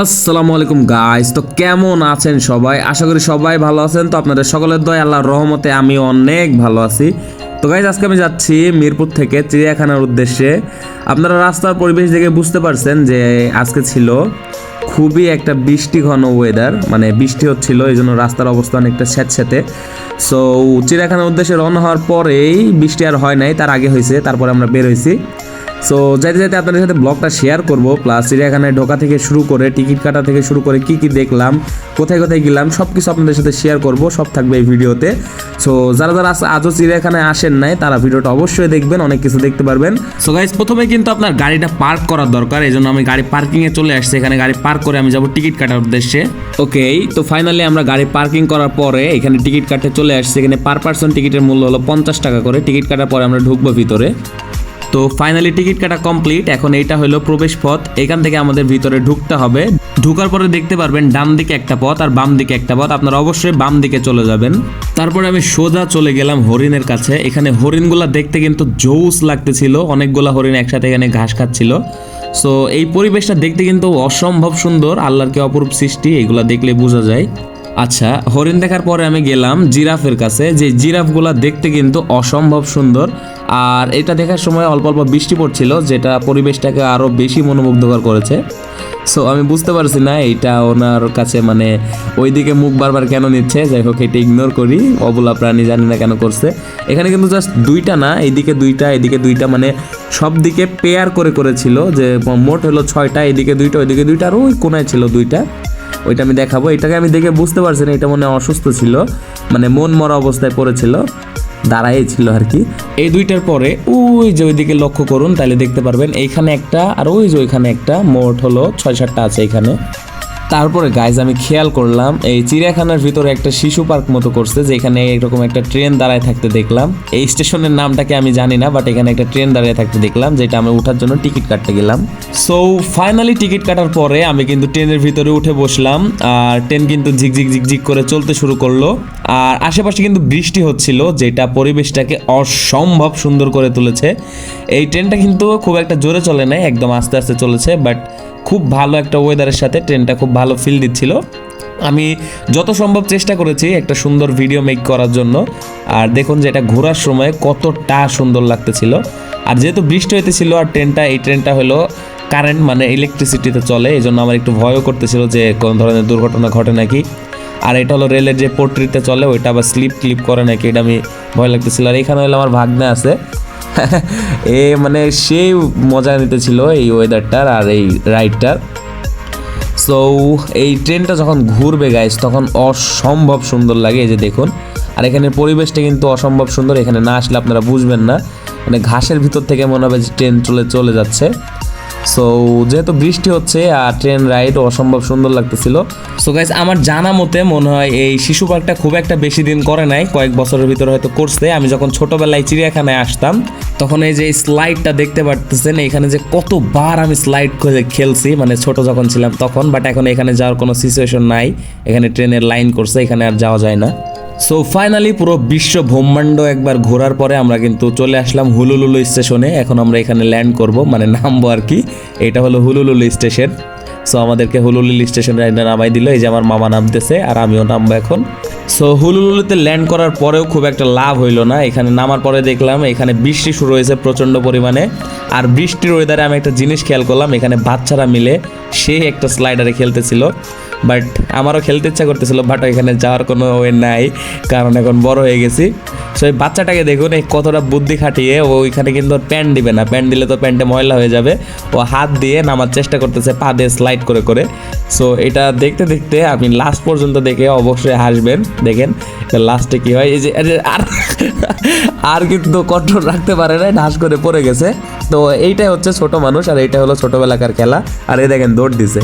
আসসালামু আলাইকুম গাইস তো কেমন আছেন সবাই? আশা করি সবাই ভালো আছেন। তো আপনাদের সকলের দয়, আল্লাহর রহমতে আমি অনেক ভালো আছি। তো গাইজ আজকে আমি যাচ্ছি মিরপুর থেকে চিড়িয়াখানার উদ্দেশ্যে। আপনারা রাস্তার পরিবেশ দেখে বুঝতে পারছেন যে আজকে ছিল খুবই একটা বৃষ্টি ঘন ওয়েদার মানে বৃষ্টি হচ্ছিল এই জন্য রাস্তার অবস্থা অনেকটা স্যাঁতস্যাঁতে। সো চিড়িয়াখানার উদ্দেশ্যে রওনা হওয়ার পরেই বৃষ্টি আর হয় নাই, তার আগে হয়েছে, তারপরে আমরা বের হয়েছি। সো যাইতে যাইতে আপনাদের সাথে ব্লগটা শেয়ার করব প্লাস চিড়িয়াখানায় ঢোকা থেকে শুরু করে, টিকিট কাটা থেকে শুরু করে কি কি দেখলাম, কোথায় কোথায় গেলাম সব কিছু আপনাদের সাথে শেয়ার করব, সব থাকবে এই ভিডিওতে। সো যারা যারা আজ- আজও চিড়িয়াখানায় আসেন নাই, তারা ভিডিওটা অবশ্যই দেখবেন, অনেক কিছু দেখতে পারবেন। সো গাইজ প্রথমে কিন্তু আপনার গাড়িটা পার্ক করার দরকার, এই জন্য আমি গাড়ি পার্কিংয়ে চলে আসছি। এখানে গাড়ি পার্ক করে আমি যাব টিকিট কাটার উদ্দেশ্যে। ওকে তো ফাইনালি আমরা গাড়ি পার্কিং করার পরে এখানে টিকিট কাটতে চলে আসছি। এখানে পার পার্সন টিকিটের মূল্য হলো পঞ্চাশ টাকা করে। টিকিট কাটার পরে আমরা ঢুকবো ভিতরে। তো ফাইনালি টিকিট কাটা কমপ্লিট এখন এইটা হলো প্রবেশ পথ। এখান থেকে আমাদের ভিতরে ঢুকতে হবে। ঢুকার পরে দেখতে পারবেন ডান দিকে একটা পথ আর বাম দিকে একটা পথ। আপনারা অবশ্যই বাম দিকে চলে যাবেন। তারপরে আমি সোজা চলে গেলাম হরিণের কাছে। এখানে হরিণগুলা দেখতে কিন্তু জৌস লাগতেছিল। অনেকগুলা হরিণ একসাথে এখানে ঘাস খাচ্ছিল। সো এই পরিবেশটা দেখতে কিন্তু অসম্ভব সুন্দর। আল্লাহর কি অপরূপ সৃষ্টি, এগুলা দেখলে বোঝা যায়। আচ্ছা হরিণ দেখার পরে আমি গেলাম জিরাফের কাছে। যে জিরাফগুলা দেখতে কিন্তু অসম্ভব সুন্দর। আর এটা দেখার সময় অল্প অল্প বৃষ্টি পড়ছিল, যেটা পরিবেশটাকে আরও বেশি মনোমুগ্ধকর করেছে। সো আমি বুঝতে পারছি না এটা ওনার কাছে মানে ওইদিকে মুখ বারবার কেন নিচ্ছে, যাই হোক এটা ইগনোর করি, অবলা প্রাণী জানি না কেন করছে। এখানে কিন্তু জাস্ট দুইটা না, এইদিকে দুইটা এদিকে দুইটা মানে সব দিকে পেয়ার করে করেছিল, যে মোট হলো ছয়টা এদিকে দুইটা, ওইদিকে দুইটা, আর ওই কোনায় ছিল দুইটা। ওইটা আমি দেখাবো, এটাকে আমি দেখে বুঝতে পারছি না, এটা মনে অসুস্থ ছিল মানে মন মরা অবস্থায় পড়েছিল। দাঁড়াই ছিল আর কি। এই দুইটার পরে ওই যে ওইদিকে লক্ষ্য করুন, তাহলে দেখতে পারবেন, এইখানে একটা আর ওই যে ওইখানে একটা, মোট হলো ছয় সাতটা আছে এখানে। তারপরে গাইজ আমি খেয়াল করলাম, এই চিড়িয়াখানার ভিতরে একটা শিশু পার্ক মতো করছে, যেখানে এরকম একটা ট্রেন দাঁড়ায় থাকতে দেখলাম। এই স্টেশনের নামটাকে আমি জানি না বাট এখানে একটা ট্রেন দাঁড়িয়ে থাকতে দেখলাম, যেটা আমি ওঠার জন্য টিকিট কাটতে গেলাম। সো ফাইনালি টিকিট কাটার পরে আমি কিন্তু ট্রেনের ভিতরে উঠে বসলাম, আর ট্রেন কিন্তু ঝিকঝিক ঝিকঝিক করে চলতে শুরু করল। আর আশেপাশে কিন্তু বৃষ্টি হচ্ছিল, যেটা পরিবেশটাকে অসম্ভব সুন্দর করে তুলেছে। এই ট্রেনটা কিন্তু খুব একটা জোরে চলে নাই, একদম আস্তে আস্তে চলেছে বাট খুব ভালো একটা ওয়েদারের সাথে ট্রেনটা খুব ভালো ফিল দিচ্ছিল। আমি যত সম্ভব চেষ্টা করেছি একটা সুন্দর ভিডিও মেক করার জন্য। আর দেখুন যে এটা ঘোরার সময় কতটা সুন্দর লাগতেছিল। আর যেহেতু বৃষ্টি হইতেছিল আর ট্রেনটা, এই ট্রেনটা হলো কারেন্ট মানে ইলেকট্রিসিটিতে চলে এই জন্য আমার একটু ভয়ও করতেছিল যে কোন ধরনের দুর্ঘটনা ঘটে নাকি। আর এটা হলো রেলের যে পোট্রিতে চলে, ওইটা আবার স্লিপ ক্লিপ করে নাকি, এটা আমি ভয় লাগতেছিল। আর এখানে হলো আমার ভাগ্নে আছে। এ মানে সেই মজা নিতেছিল এই ওয়েদারটার আর এই রাইডটার সো এই ট্রেনটা যখন ঘুরবে গাইস তখন অসম্ভব সুন্দর লাগে এই যে দেখুন। আর এখানে পরিবেশটা কিন্তু অসম্ভব সুন্দর, এখানে না আসলে আপনারা বুঝবেন না। মানে ঘাসের ভিতর থেকে মনে হবে যে ট্রেন চলে চলে যাচ্ছে। সো যেহেতু বৃষ্টি হচ্ছে আর ট্রেন রাইড অসম্ভব সুন্দর লাগতেছিল সো গাইস আমার জানা মতে মনে হয় এই শিশু পার্কটা খুব একটা বেশি দিন করে নাই, কয়েক বছরের ভিতরে হয়তো করছে। আমি যখন ছোটবেলায় চিড়িয়াখানায় আসতাম, তখন এই যে স্লাইডটা দেখতে পারতেছেন এখানে যে কতবার আমি স্লাইড খেলছি মানে ছোট যখন ছিলাম তখন বাট এখন এখানে যাওয়ার কোনো সিচুয়েশন নাই। এখানে ট্রেনের লাইন করছে, এখানে আর যাওয়া যায় না। সো ফাইনালি পুরো বিশ্ব ব্রহ্মাণ্ড একবার ঘোরার পরে আমরা কিন্তু চলে আসলাম হুলুলুলু স্টেশনে। এখন আমরা এখানে ল্যান্ড করব মানে নামবো আর কি। এটা হলো হুলুলুলু স্টেশন। সো আমাদেরকে হুলুলুলু স্টেশনে নামাই দিল, এই যে আমার মামা নামতেছে আর আমিও নামবো এখন। সো হুলুলুলুতে ল্যান্ড করার পরেও খুব একটা লাভ হইল না। এখানে নামার পরে দেখলাম, এখানে বৃষ্টি শুরু হয়েছে প্রচণ্ড পরিমাণে। আর বৃষ্টির ওয়েদারে আমি একটা জিনিস খেয়াল করলাম, এখানে বাচ্চারা মিলে সে একটা স্লাইডারে খেলতেছিল। বাট আমারও খেলতে ইচ্ছা করতেছিল বাট এখানে যাওয়ার কোনো ওয়ে নাই, কারণ এখন বড় হয়ে গেছি। সো এই বাচ্চাটাকে দেখুন, এই কতটা বুদ্ধি খাটিয়ে ও ওইখানে কিন্তু ওর প্যান্ট দিবে না। প্যান্ট দিলে তো প্যান্টে ময়লা হয়ে যাবে। ও হাত দিয়ে নামার চেষ্টা করতেছে, পা দিয়ে স্লাইড করে করে। সো এটা দেখতে দেখতে আপনি লাস্ট পর্যন্ত দেখে অবশ্যই হাসবেন। দেখেন লাস্টে কি হয়, এই যে আর আর কিন্তু কন্ট্রোল রাখতে পারে না নাশ করে পড়ে গেছে। তো, এইটাই হচ্ছে ছোট মানুষ, আর এইটা হলো ছোটবেলাকার খেলা। আর এই দেখেন, দৌড় দিছে।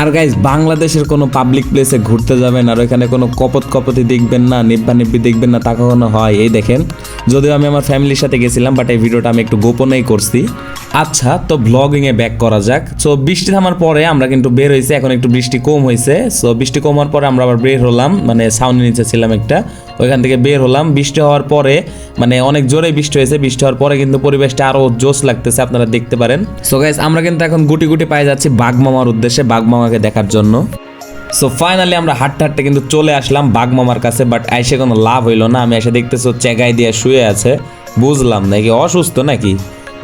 আর গাইজ বাংলাদেশের কোনো পাবলিক প্লেসে ঘুরতে যাবেন আর ওইখানে কোনো কপত কপতি দেখবেন না নিব্বা নিব্বি দেখবেন না, তা কখনো হয়? এই দেখেন, যদিও আমি আমার ফ্যামিলির সাথে গেছিলাম বাট এই ভিডিওটা আমি একটু গোপনেই করছি। আচ্ছা তো ব্লগিং এ ব্যাক করা যাক। সো বৃষ্টি থামার পরে আমরা কিন্তু বের হয়েছে, এখন একটু বৃষ্টি কম হয়েছে। সো বৃষ্টি কমার পরে আমরা আবার বের হলাম মানে সাউন্ড নিচে ছিলাম একটা। ওইখান থেকে বের হলাম। বৃষ্টি হওয়ার পরে মানে অনেক জোরে বৃষ্টি হয়েছে। বৃষ্টি হওয়ার পরে কিন্তু পরিবেশটা আরও জোশ লাগতেছে, আপনারা দেখতে পারেন। সো গাইস আমরা কিন্তু এখন গুটি গুটি পায়ে যাচ্ছি বাঘমামার উদ্দেশ্যে বাঘমামাকে দেখার জন্য। সো ফাইনালি আমরা হাঁটতে হাঁটতে কিন্তু চলে আসলাম বাঘমামার কাছে বাট এসে কোনো লাভ হইল না। আমি এসে দেখতেছি চেগাই দিয়ে শুয়ে আছে। বুঝলাম নাকি অসুস্থ নাকি?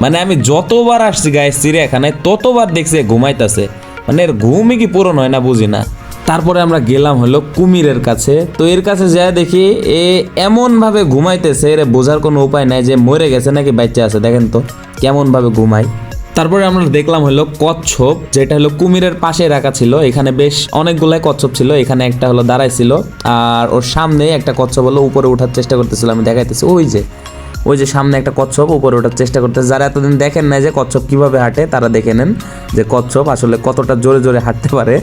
মানে আমি যতবার আসছি গায়ে চিড়িয়াখানায়, ততবার দেখছি ঘুমাইতেছে। মানে এর ঘুমই কি পূরণ হয় না বুঝি না। তারপরে আমরা গেলাম হলো কুমিরের কাছে। তো এর কাছে যা দেখি এ এমনভাবে ঘুমাইতেছে, এর বোঝার কোনো উপায় নাই যে মরে গেছে নাকি বাচ্চা আছে। দেখেন তো কেমনভাবে ঘুমায়। তারপরে আমরা দেখলাম হলো কচ্ছপ, যেটা হলো কুমিরের পাশে রাখা ছিল। এখানে বেশ অনেকগুলাই কচ্ছপ ছিল। এখানে একটা হলো দাঁড়াইছিল। আর ওর সামনে একটা কচ্ছপ হলো উপরে ওঠার চেষ্টা করতেছিল। আমি দেখাইতেছি। ওই যে ওই যে সামনে একটা কচ্ছপ, উপরে ওঠার চেষ্টা করতেছে। যারা এতদিন দেখেন না যে কচ্ছপ কীভাবে হাঁটে, তারা দেখে নেন যে কচ্ছপ আসলে কতটা জোরে জোরে হাঁটতে পারে।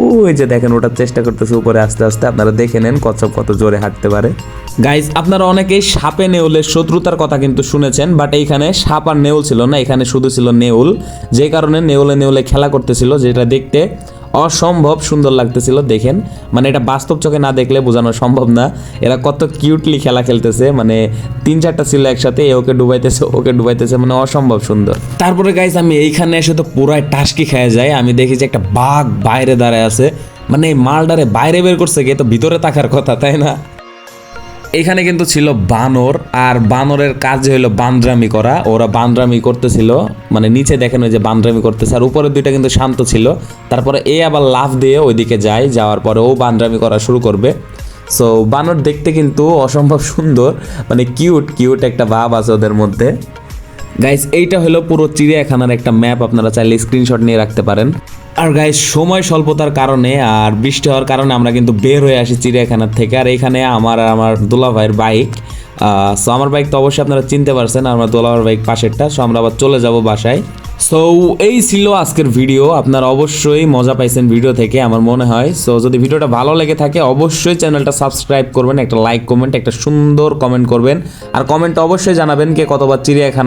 ওই যে দেখেন, ওঠার চেষ্টা করতেছে উপরে আস্তে আস্তে। আপনারা দেখে নেন কচ্ছপ কত জোরে হাঁটতে পারে। গাইজ আপনারা অনেকেই সাপে নেউলের শত্রুতার কথা কিন্তু শুনেছেন বাট এইখানে সাপ আর নেউল ছিল না, এখানে শুধু ছিল নেউল। যে কারণে নেউলে নেউলে খেলা করতেছিল, যেটা দেখতে অসম্ভব সুন্দর লাগতেছিল, দেখেন। মানে এটা বাস্তব চোখে না দেখলে বোঝানো সম্ভব না। এরা কত কিউটলি খেলা খেলতেছে মানে তিন চারটা ছিল একসাথে, এ ওকে ডুবাইতেছে ওকে ডুবাইতেছে মানে অসম্ভব সুন্দর। তারপরে গাইজ আমি এইখানে এসে তো পুরাই টাসকি খেয়ে যায় আমি দেখি যে একটা বাঘ বাইরে দাঁড়ায় আছে। মানে মালডারে বাইরে বের করছে গিয়ে তো ভিতরে থাকার কথা, তাই না? এখানে কিন্তু ছিল বানর, আর বানরের কাজ হলো বান্দ্রামি করা। ওরা বান্দ্রামি করতেছিল মানে নিচে দেখেন ওই যে বান্দ্রামি করতেছে, আর উপরের দুইটা কিন্তু শান্ত ছিল। তারপরে এ আবার লাভ দিয়ে ওইদিকে যায়, যাওয়ার পরে ও বান্দ্রামি করা শুরু করবে। সো বানর দেখতে কিন্তু অসম্ভব সুন্দর মানে কিউট কিউট একটা ভাব আছে ওদের মধ্যে। গাইস এইটা হলো পুরো চিড়িয়াখানার একটা ম্যাপ আপনারা চাইলে স্ক্রিনশট নিয়ে রাখতে পারেন। আর গাইস সময় স্বল্পতার কারণে আর বৃষ্টি হওয়ার কারণে আমরা কিন্তু বের হয়ে আসি চিড়িয়াখানার থেকে। আর এখানে আমার আর আমার দুলা ভাইয়ের বাইক সো আমার বাইক তো অবশ্যই আপনারা চিনতে পারছেন আর আমার দোলা ভাইয়ের বাইক পাশেরটা সো আমরা আবার চলে যাব বাসায়। সো এই ছিল আজকের ভিডিও আপনারা অবশ্যই মজা পাইছেন ভিডিও থেকে, আমার মনে হয়। সো যদি ভিডিওটা ভালো লেগে থাকে, অবশ্যই চ্যানেলটা সাবস্ক্রাইব করবেন, একটা লাইক কমেন্ট একটা সুন্দর কমেন্ট করবেন। আর কমেন্ট অবশ্যই জানাবেন কে কতবার চিড়িয়াখানায়